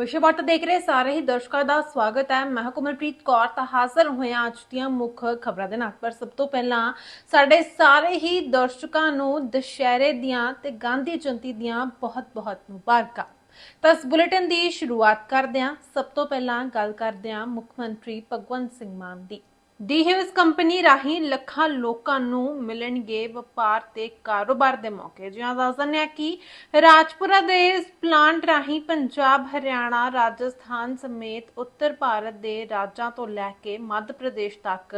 ਵਿਸ਼ਵਭਾਰਤ ਦੇਖ ਰਹੇ ਸਾਰੇ ਹੀ ਦਰਸ਼ਕਾਂ ਦਾ ਸਵਾਗਤ ਹੈ। ਮੈਂ ਕੁਮਲਪ੍ਰੀਤ ਕੌਰ, ਤਾਂ ਹਾਜ਼ਰ ਹੋਇਆ ਅੱਜ ਦੀਆਂ ਮੁੱਖ ਖਬਰਾਂ ਦੇ ਨਾਲ। ਪਰ ਸਭ ਤੋਂ ਪਹਿਲਾਂ ਸਾਡੇ ਸਾਰੇ ਹੀ ਦਰਸ਼ਕਾਂ ਨੂੰ ਦੁਸ਼ਹਿਰੇ ਦੀਆਂ ਤੇ ਗਾਂਧੀ ਜਯੰਤੀ ਦੀਆਂ ਬਹੁਤ-ਬਹੁਤ ਮੁਬਾਰਕਾਂ। ਤਾਂ ਇਸ ਬੁਲੇਟਿਨ ਦੀ ਸ਼ੁਰੂਆਤ ਕਰਦੇ ਹਾਂ। ਸਭ ਤੋਂ ਪਹਿਲਾਂ ਗੱਲ ਕਰਦੇ ਹਾਂ ਮੁੱਖ ਮੰਤਰੀ ਭਗਵੰਤ ਸਿੰਘ ਮਾਨ ਦੀ। ਦੀ ਕੰਪਨੀ ਰਾਹੀਂ ਲੱਖਾਂ ਲੋਕਾਂ ਨੂੰ ਮਿਲਣਗੇ ਵਪਾਰ ਤੇ ਕਾਰੋਬਾਰ ਦੇ ਮੌਕੇ। ਜਿਹਾਂ ਦੱਸ ਦਿੰਦੇ ਹਾਂ ਕਿ ਰਾਜਪੁਰਾ ਦੇ ਇਸ ਪਲਾਂਟ ਰਾਹੀਂ ਪੰਜਾਬ, ਹਰਿਆਣਾ, ਰਾਜਸਥਾਨ ਸਮੇਤ ਉੱਤਰ ਭਾਰਤ ਦੇ ਰਾਜਾਂ ਤੋਂ ਲੈ ਕੇ ਮੱਧ ਪ੍ਰਦੇਸ਼ ਤੱਕ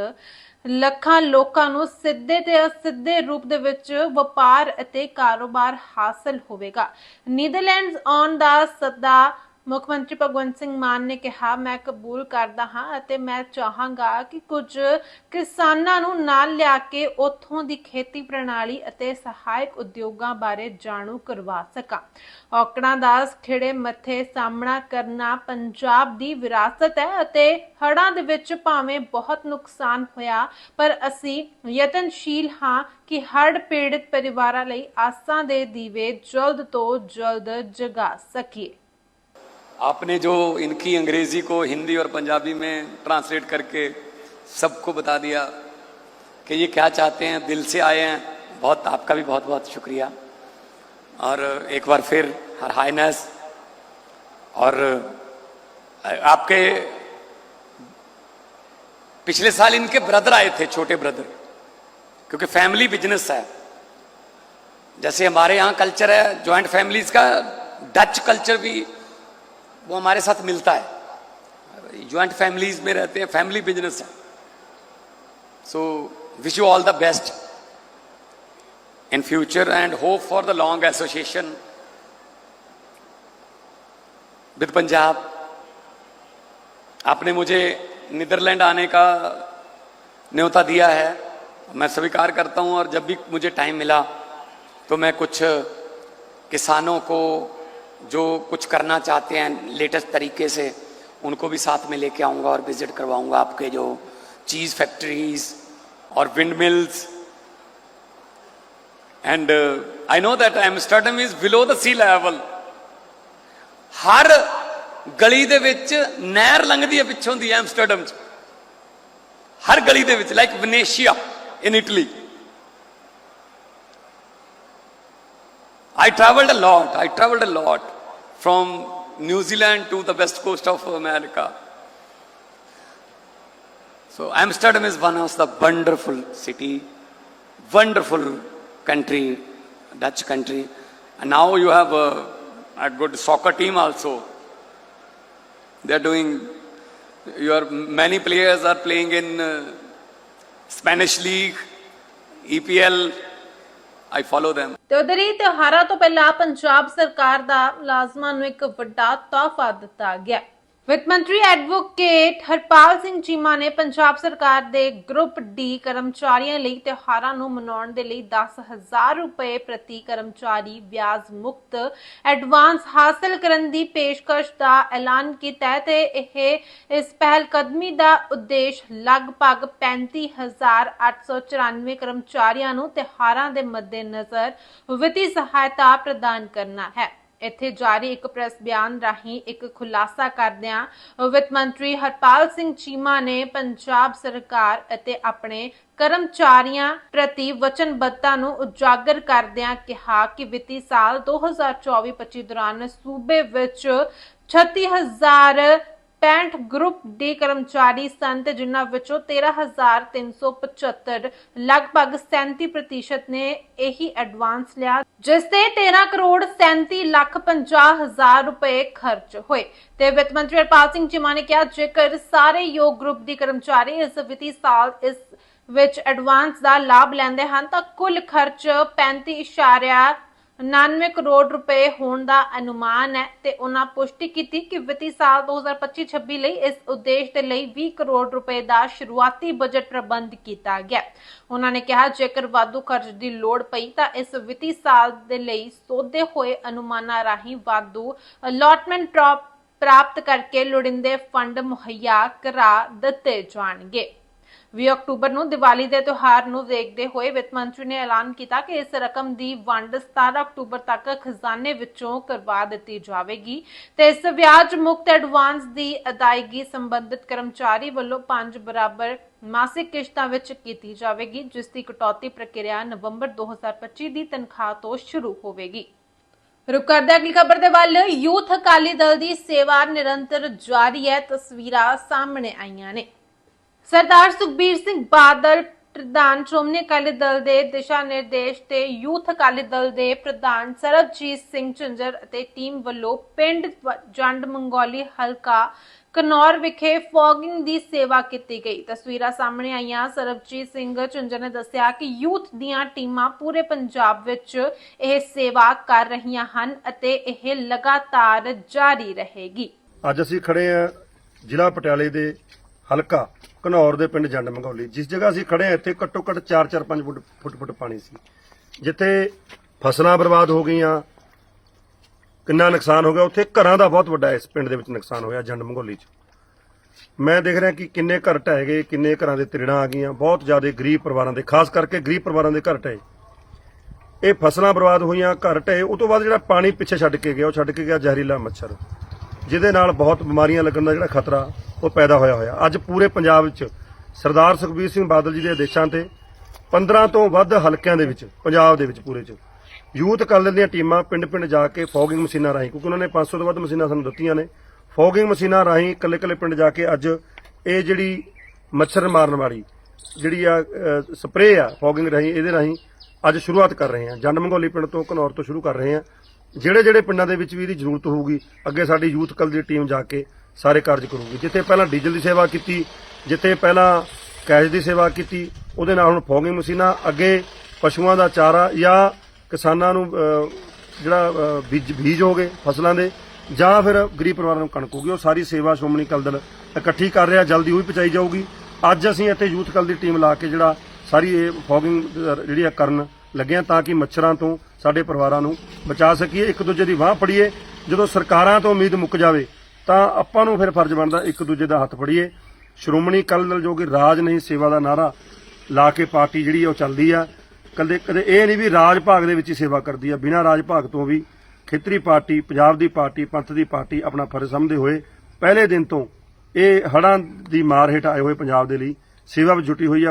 ਲੱਖਾਂ ਲੋਕਾਂ ਨੂੰ ਸਿੱਧੇ ਤੇ ਅਸਿੱਧੇ ਰੂਪ ਦੇ ਵਿੱਚ ਵਪਾਰ ਅਤੇ ਕਾਰੋਬਾਰ ਹਾਸਲ ਹੋਵੇਗਾ। ਨੀਦਰਲੈਂਡਸ ਆਨ ਦਾ ਸੱਦਾ ਮੁੱਖ ਮੰਤਰੀ ਭਗਵੰਤ ਸਿੰਘ ਮਾਨ ਨੇ ਕਿਹਾ, ਮੈਂ ਕਬੂਲ ਕਰਦਾ ਹਾਂ ਅਤੇ ਮੈਂ ਚਾਹਾਂਗਾ ਕਿ ਕੁਝ ਕਿਸਾਨਾਂ ਨੂੰ ਨਾਲ ਲਿਆ ਕੇ ਉੱਥੋਂ ਦੀ ਖੇਤੀ ਪ੍ਰਣਾਲੀ ਅਤੇ ਸਹਾਇਕ ਉਦਯੋਗਾਂ ਬਾਰੇ ਜਾਣੂ ਕਰਵਾ ਸਕਾਂ। ਔਕੜਾਂ ਦਾ ਖਿੜੇ ਮੱਥੇ ਸਾਹਮਣਾ ਕਰਨਾ ਪੰਜਾਬ ਦੀ ਵਿਰਾਸਤ ਹੈ ਅਤੇ ਹੜਾਂ ਦੇ ਵਿੱਚ ਭਾਵੇਂ ਬਹੁਤ ਨੁਕਸਾਨ ਹੋਇਆ, ਪਰ ਅਸੀਂ ਯਤਨਸ਼ੀਲ ਹਾਂ ਕਿ ਹੜ ਪੀੜਿਤ ਪਰਿਵਾਰਾਂ ਲਈ ਆਸਾਂ ਦੇ ਦੀਵੇ ਜਲਦ ਤੋਂ ਜਲਦ ਜਗਾ ਸਕੀਏ। आपने जो इनकी अंग्रेज़ी को हिंदी और पंजाबी में ट्रांसलेट करके सबको बता दिया कि ये क्या चाहते हैं, दिल से आए हैं, बहुत, आपका भी बहुत बहुत शुक्रिया। और एक बार फिर, हर हाइनेस और आपके पिछले साल इनके ब्रदर आए थे, छोटे ब्रदर, क्योंकि फैमिली बिज़नेस है। जैसे हमारे यहाँ कल्चर है, जॉइंट फैमिलीज़ का डच कल्चर भी वो हमारे साथ मिलता है। ज्वाइंट फैमिलीज़ में रहते हैं फैमिली बिज़नेस है। So wish you all the best in future and hope for the long association with Punjab आपने मुझे नीदरलैंड आने का न्योता दिया है। मैं स्वीकार करता हूँ और जब भी मुझे टाइम मिला तो मैं कुछ किसानों को जो कुछ करना चाहते हैं लेटेस्ट तरीके से उनको भी साथ में लेके आऊंगा और विजिट करवाऊंगा आपके जो चीज़ फैक्ट्रीज और windmills and I know that Amsterdam is below the sea level ਹਰ ਗਲੀ ਦੇ ਵਿੱਚ ਨਹਿਰ ਲੰਘਦੀ ਹੈ ਪਿੱਛੋਂ ਦੀ ਐਮਸਟਰਡਮ ਚ ਹਰ ਗਲੀ ਦੇ ਵਿੱਚ like Venice in Italy I traveled a lot. I traveled a lot from New Zealand to the west coast of America. So Amsterdam is one of the wonderful city, wonderful country, Dutch country. And now you have a, a good soccer team also. They are doing, your many players are playing in uh, Spanish league, EPL. I follow them. ਤੇ ਉਧਰ ਹੀ ਤਿਉਹਾਰਾਂ ਤੋਂ ਪਹਿਲਾਂ ਪੰਜਾਬ ਸਰਕਾਰ ਦਾ ਮੁਲਾਜ਼ਮਾਂ ਨੂੰ ਇੱਕ ਵੱਡਾ ਤੋਹਫਾ ਦਿੱਤਾ ਗਿਆ ਵਿੱਤ ਮੰਤਰੀ ਐਡਵੋਕੇਟ ਹਰਪਾਲ ਸਿੰਘ ਚੀਮਾ ਨੇ ਪੰਜਾਬ ਸਰਕਾਰ ਦੇ ਗਰੁੱਪ ਡੀ ਕਰਮਚਾਰੀਆਂ ਲਈ ਤਿਉਹਾਰਾਂ ਨੂੰ ਮਨਾਉਣ ਦੇ ਲਈ 10000 ਰੁਪਏ ਪ੍ਰਤੀ ਕਰਮਚਾਰੀ ਵਿਆਜ ਮੁਕਤ ਐਡਵਾਂਸ ਹਾਸਲ ਕਰਨ ਦੀ ਪੇਸ਼ਕਸ਼ ਦਾ ਐਲਾਨ ਕੀਤਾ ਹੈ ਤੇ ਇਹ ਇਸ ਪਹਿਲ ਕਦਮੀ ਦਾ ਉਦੇਸ਼ ਲਗਭਗ 35894 ਕਰਮਚਾਰੀਆਂ ਨੂੰ ਤਿਉਹਾਰਾਂ ਦੇ ਮੱਦੇਨਜ਼ਰ ਵਿੱਤੀ ਸਹਾਇਤਾ ਪ੍ਰਦਾਨ ਕਰਨਾ ਹੈ। ਇੱਥੇ ਜਾਰੀ ਇੱਕ ਪ੍ਰੈਸ ਬਿਆਨ ਰਾਹੀਂ ਇੱਕ ਖੁਲਾਸਾ ਕਰਦਿਆਂ ਵਿੱਤ ਮੰਤਰੀ ਹਰਪਾਲ ਸਿੰਘ ਚੀਮਾ ਨੇ ਪੰਜਾਬ ਸਰਕਾਰ ਅਤੇ ਆਪਣੇ ਕਰਮਚਾਰੀਆਂ ਪ੍ਰਤੀ ਵਚਨਬੱਧਤਾ ਨੂੰ ਉਜਾਗਰ ਕਰਦਿਆਂ ਕਿਹਾ ਕਿ ਵਿੱਤੀ ਸਾਲ 2024-25 ਦੌਰਾਨ ਸੂਬੇ ਵਿੱਚ 36000 65 ਗਰੁੱਪ ਡੀ ਕਰਮਚਾਰੀ ਸਨ ਤੇ ਜਿਨ੍ਹਾਂ ਵਿੱਚੋਂ 13375 ਲਗਭਗ 37% ਨੇ ਇਹੀ ਐਡਵਾਂਸ ਲਿਆ, ਜਿਸ ਤੇ 13 ਕਰੋੜ 37 ਲੱਖ 50 ਹਜ਼ਾਰ ਰੁਪਏ ਖਰਚ ਹੋਏ। ਤੇ ਵਿੱਤ ਮੰਤਰੀ ਹਰਪਾਲ ਸਿੰਘ ਚੀਮਾ ਨੇ ਕਿਹਾ, ਜੇਕਰ ਸਾਰੇ ਯੋਗ ਗਰੁੱਪ ਦੀ ਕਰਮਚਾਰੀ ਇਸ ਵਿੱਤੀ ਸਾਲ ਇਸ ਵਿੱਚ ਐਡਵਾਂਸ ਦਾ ਲਾਭ ਲੈਂਦੇ ਹਨ, ਤਾਂ ਕੁੱਲ ਖਰਚ 35 99 ਕਰੋੜ ਰੁਪਏ ਹੋਣ ਦਾ ਅਨੁਮਾਨ ਹੈ ਤੇ ਉਹਨਾਂ ਪੁਸ਼ਟੀ ਕੀਤੀ ਕਿ ਵਿੱਤੀ ਸਾਲ 2025-26 ਲਈ ਇਸ ਉਦੇਸ਼ ਦੇ ਲਈ 20 ਕਰੋੜ ਰੁਪਏ ਦਾ ਸ਼ੁਰੂਆਤੀ ਬਜਟ ਪ੍ਰਬੰਧ ਕੀਤਾ ਗਿਆ। ਉਹਨਾਂ ਨੇ ਕਿਹਾ, ਜੇਕਰ ਵਾਧੂ ਖਰਚ ਦੀ ਲੋੜ ਪਈ ਤਾਂ ਇਸ ਵਿੱਤੀ ਸਾਲ ਦੇ ਲਈ ਸੋਧੇ ਹੋਏ ਅਨੁਮਾਨਾਂ ਰਾਹੀਂ ਵਾਧੂ ਅਲਾਟਮੈਂਟ ਪ੍ਰਾਪਤ ਕਰਕੇ ਲੋੜਿੰਦੇ ਫੰਡ ਮੁਹੱਈਆ ਕਰਾ ਦਿੱਤੇ ਜਾਣਗੇ। 20 ਅਕਤੂਬਰ ਨੂੰ ਦੀਵਾਲੀ ਦੇ ਤਿਉਹਾਰ ਨੂੰ ਵੇਖਦੇ ਹੋਏ ਵਿੱਤ ਮੰਤਰੀ ਨੇ ਐਲਾਨ ਕੀਤਾ ਕਿ ਇਸ ਰਕਮ ਦੀ ਵੰਡ 17 ਅਕਤੂਬਰ ਤੱਕ ਖਜ਼ਾਨੇ ਵਿੱਚੋਂ ਕਰਵਾ ਦਿੱਤੀ ਜਾਵੇਗੀ ਤੇ ਇਸ ਵਿਆਜ ਮੁਕਤ ਐਡਵਾਂਸ ਦੀ ਅਦਾਇਗੀ ਸੰਬੰਧਿਤ ਕਰਮਚਾਰੀ ਵੱਲੋਂ 5 ਬਰਾਬਰ ਮਾਸਿਕ ਕਿਸ਼ਤਾਂ ਵਿੱਚ ਕੀਤੀ ਜਾਵੇਗੀ, ਜਿਸ ਦੀ ਕਟੌਤੀ ਪ੍ਰਕਿਰਿਆ ਨਵੰਬਰ 2025 ਦੀ ਤਨਖਾਹ ਤੋਂ ਸ਼ੁਰੂ ਹੋਵੇਗੀ। ਰੁਕ ਕਰਦੇ ਅਗਲੀ ਖਬਰ ਦੇ ਵੱਲ, ਯੂਥ ਅਕਾਲੀ ਦਲ ਦੀ ਸੇਵਾ ਨਿਰੰਤਰ ਜਾਰੀ ਹੈ, ਤਸਵੀਰਾਂ ਸਾਹਮਣੇ ਆਈਆਂ ਨੇ। ਸਰਦਾਰ ਸੁਖਬੀਰ ਸਿੰਘ ਬਾਦਲ ਪ੍ਰਧਾਨ ਸ਼੍ਰੋਮਣੀ ਅਕਾਲੀ ਦਲ ਦੇ ਦਿਸ਼ਾ ਨਿਰਦੇਸ਼ ਤੇ ਯੂਥ ਅਕਾਲੀ ਦਲ ਦੇ ਪ੍ਰਧਾਨ ਸਰਬਜੀਤ ਸਿੰਘ ਝੁੰਜਰ ਅਤੇ ਟੀਮ ਵੱਲੋਂ ਪਿੰਡ ਜੰਡ ਮੰਗੋਲੀ ਹਲਕਾ ਕਨੌਰ ਵਿਖੇ ਫੌਗਿੰਗ ਦੀ ਸੇਵਾ ਕੀਤੀ ਗਈ। ਤਸਵੀਰਾਂ ਸਾਹਮਣੇ ਆਈਆਂ। ਸਰਬਜੀਤ ਸਿੰਘ ਝੁੰਜਰ ਨੇ ਦੱਸਿਆ ਕਿ ਯੂਥ ਦੀਆਂ ਟੀਮਾਂ ਪੂਰੇ ਪੰਜਾਬ ਵਿੱਚ ਇਹ ਸੇਵਾ ਕਰ ਰਹੀਆਂ ਹਨ ਅਤੇ ਇਹ ਲਗਾਤਾਰ ਜਾਰੀ ਰਹੇਗੀ। ਅੱਜ ਅਸੀਂ ਖੜੇ ਆ ਜ਼ਿਲ੍ਹਾ ਪਟਿਆਲੇ ਦੇ ਹਲਕਾ ਘਨੌਰ ਦੇ ਪਿੰਡ ਜੰਡ ਮੰਗੌਲੀ। ਜਿਸ ਜਗ੍ਹਾ ਅਸੀਂ ਖੜੇ ਆ ਇੱਥੇ ਘੱਟੋ ਘੱਟ 4-4 5 ਫੁੱਟ ਫੁੱਟ ਫੁੱਟ ਪਾਣੀ ਸੀ। ਜਿੱਥੇ ਫਸਲਾਂ ਬਰਬਾਦ ਹੋ ਗਈਆਂ, ਕਿੰਨਾ ਨੁਕਸਾਨ ਹੋ ਗਿਆ, ਉੱਥੇ ਘਰਾਂ ਦਾ ਬਹੁਤ ਵੱਡਾ ਇਸ ਪਿੰਡ ਦੇ ਵਿੱਚ ਨੁਕਸਾਨ ਹੋਇਆ ਜੰਡ ਮੰਗੌਲੀ 'ਚ। ਮੈਂ ਦੇਖ ਰਿਹਾ ਕਿ ਕਿੰਨੇ ਘਰ ਢਹਿ ਗਏ, ਕਿੰਨੇ ਘਰਾਂ ਦੇ ਤਿਰੜਾਂ ਆ ਗਈਆਂ, ਬਹੁਤ ਜ਼ਿਆਦਾ ਗਰੀਬ ਪਰਿਵਾਰਾਂ ਦੇ, ਖਾਸ ਕਰਕੇ ਗਰੀਬ ਪਰਿਵਾਰਾਂ ਦੇ ਘਰ ਢਏ ਇਹ ਫਸਲਾਂ ਬਰਬਾਦ ਹੋਈਆਂ, ਘਰ ਢਏ ਉਹ ਤੋਂ ਬਾਅਦ ਜਿਹੜਾ ਪਾਣੀ ਪਿੱਛੇ ਛੱਡ ਕੇ ਗਿਆ, ਉਹ ਛੱਡ ਕੇ ਗਿਆ ਜ਼ਹਿਰੀਲਾ ਮੱਛਰ। ਜਿਹਦੇ ਨਾਲ ਬਹੁਤ ਬਿਮਾਰੀਆਂ ਲੱਗਣ ਦਾ ਜਿਹੜਾ ਖਤਰਾ, ਉਹ ਪੈਦਾ ਹੋਇਆ ਹੋਇਆ। ਅੱਜ ਪੂਰੇ ਪੰਜਾਬ ਵਿੱਚ ਸਰਦਾਰ ਸੁਖਬੀਰ ਸਿੰਘ ਬਾਦਲ ਜੀ ਦੇ ਆਦੇਸ਼ਾਂ ਤੇ 15 ਤੋਂ ਵੱਧ ਹਲਕਿਆਂ ਦੇ ਵਿੱਚ, ਪੰਜਾਬ ਦੇ ਵਿੱਚ ਪੂਰੇ 'ਚ। ਯੂਥ ਅਕਾਲੀ ਦੀਆਂ ਟੀਮਾਂ ਪਿੰਡ-ਪਿੰਡ ਜਾ ਕੇ ਫੋਗਿੰਗ ਮਸ਼ੀਨਾਂ ਰਾਹੀਂ, ਕਿਉਂਕਿ ਉਹਨਾਂ ਨੇ 500 ਤੋਂ ਵੱਧ ਮਸ਼ੀਨਾਂ ਸਾਨੂੰ ਦਿੱਤੀਆਂ ਨੇ। ਫੋਗਿੰਗ ਮਸ਼ੀਨਾਂ ਰਾਹੀਂ ਇਕੱਲੇ-ਇਕੱਲੇ ਪਿੰਡ ਜਾ ਕੇ ਅੱਜ ਇਹ ਜਿਹੜੀ ਮੱਛਰ ਮਾਰਨ ਵਾਲੀ ਜਿਹੜੀ ਆ ਸਪਰੇਅ ਆ ਫੋਗਿੰਗ ਰਾਹੀਂ, ਇਹਦੇ ਰਾਹੀਂ ਅੱਜ ਸ਼ੁਰੂਆਤ ਕਰ ਰਹੇ ਹਾਂ। ਜੰਡ ਮੰਗੋਲੀ ਪਿੰਡ ਤੋਂ ਘਨੌਰ ਤੋਂ ਸ਼ੁਰੂ ਕਰ ਰਹੇ ਹਾਂ। ਜਿਹੜੇ ਜਿਹੜੇ ਪਿੰਡਾਂ ਦੇ ਵਿੱਚ ਵੀ ਇਹਦੀ ਜ਼ਰੂਰਤ ਹੋਊਗੀ, ਅੱਗੇ ਸਾਡੀ ਯੂਥ ਕਲ ਦੀ ਟੀਮ ਜਾ ਕੇ ਸਾਰੇ ਕਾਰਜ ਕਰੂਗੀ। ਜਿੱਥੇ ਪਹਿਲਾਂ ਡੀਜ਼ਲ ਦੀ ਸੇਵਾ ਕੀਤੀ, ਜਿੱਥੇ ਪਹਿਲਾਂ ਕੈਸ਼ ਦੀ ਸੇਵਾ ਕੀਤੀ, ਉਹਦੇ ਨਾਲ ਹੁਣ ਫੋਗਿੰਗ ਮਸ਼ੀਨਾਂ, ਅੱਗੇ ਪਸ਼ੂਆਂ ਦਾ ਚਾਰਾ ਜਾਂ ਕਿਸਾਨਾਂ ਨੂੰ ਜਿਹੜਾ ਬੀਜ ਬੀਜ ਹੋ ਗਏ ਫਸਲਾਂ ਦੇ, ਜਾਂ ਫਿਰ ਗਰੀਬ ਪਰਿਵਾਰਾਂ ਨੂੰ ਕਣਕ ਹੋਗੀ ਉਹ ਸਾਰੀ ਸੇਵਾ ਸ਼੍ਰੋਮਣੀ ਅਕਾਲੀ ਦਲ ਇਕੱਠੀ ਕਰ ਰਿਹਾ, ਜਲਦੀ ਉਹ ਵੀ ਪਹੁੰਚਾਈ ਜਾਊਗੀ। ਅੱਜ ਅਸੀਂ ਇੱਥੇ ਯੂਥ ਕਲ ਦੀ ਟੀਮ ਲਾ ਕੇ ਜਿਹੜਾ ਸਾਰੀ ਇਹ ਫੋਗਿੰਗ ਜਿਹੜੀ ਆ ਕਰਨ ਲੱਗਿਆ ਤਾਂ ਕਿ ਮੱਛਰਾਂ ਤੋਂ ਸਾਡੇ ਪਰਿਵਾਰਾਂ ਨੂੰ ਬਚਾ ਸਕੀਏ, ਇੱਕ ਦੂਜੇ ਦੀ ਬਾਹ ਫੜੀਏ। ਜਦੋਂ ਸਰਕਾਰਾਂ ਤੋਂ ਉਮੀਦ ਮੁੱਕ ਜਾਵੇ, ਤਾਂ ਆਪਾਂ ਨੂੰ ਫਿਰ ਫਰਜ਼ ਬਣਦਾ ਇੱਕ ਦੂਜੇ ਦਾ ਹੱਥ ਫੜੀਏ। ਸ਼੍ਰੋਮਣੀ ਅਕਾਲੀ ਦਲ ਜੋ ਕਿ ਰਾਜ ਨਹੀਂ ਸੇਵਾ ਦਾ ਨਾਰਾ ਲਾ ਕੇ ਪਾਰਟੀ ਜਿਹੜੀ ਉਹ ਚੱਲਦੀ ਆ। ਕਦੇ ਕਦੇ ਇਹ ਨਹੀਂ ਵੀ ਰਾਜ ਭਾਗ ਦੇ ਵਿੱਚ ਹੀ ਸੇਵਾ ਕਰਦੀ ਆ। ਬਿਨਾਂ ਰਾਜ ਭਾਗ ਤੋਂ ਵੀ ਖੇਤਰੀ ਪਾਰਟੀ, ਪੰਜਾਬ ਦੀ ਪਾਰਟੀ, ਪੰਥ ਦੀ ਪਾਰਟੀ ਆਪਣਾ ਫਰਜ਼ ਸਮਝਦੇ ਹੋਏ ਪਹਿਲੇ ਦਿਨ ਤੋਂ ਇਹ ਹੜ੍ਹਾਂ ਦੀ ਮਾਰ ਹੇਠ ਆਏ ਹੋਏ ਪੰਜਾਬ ਦੇ ਲਈ ਸੇਵਾ ਵਿੱਚ ਜੁਟੀ ਹੋਈ ਆ।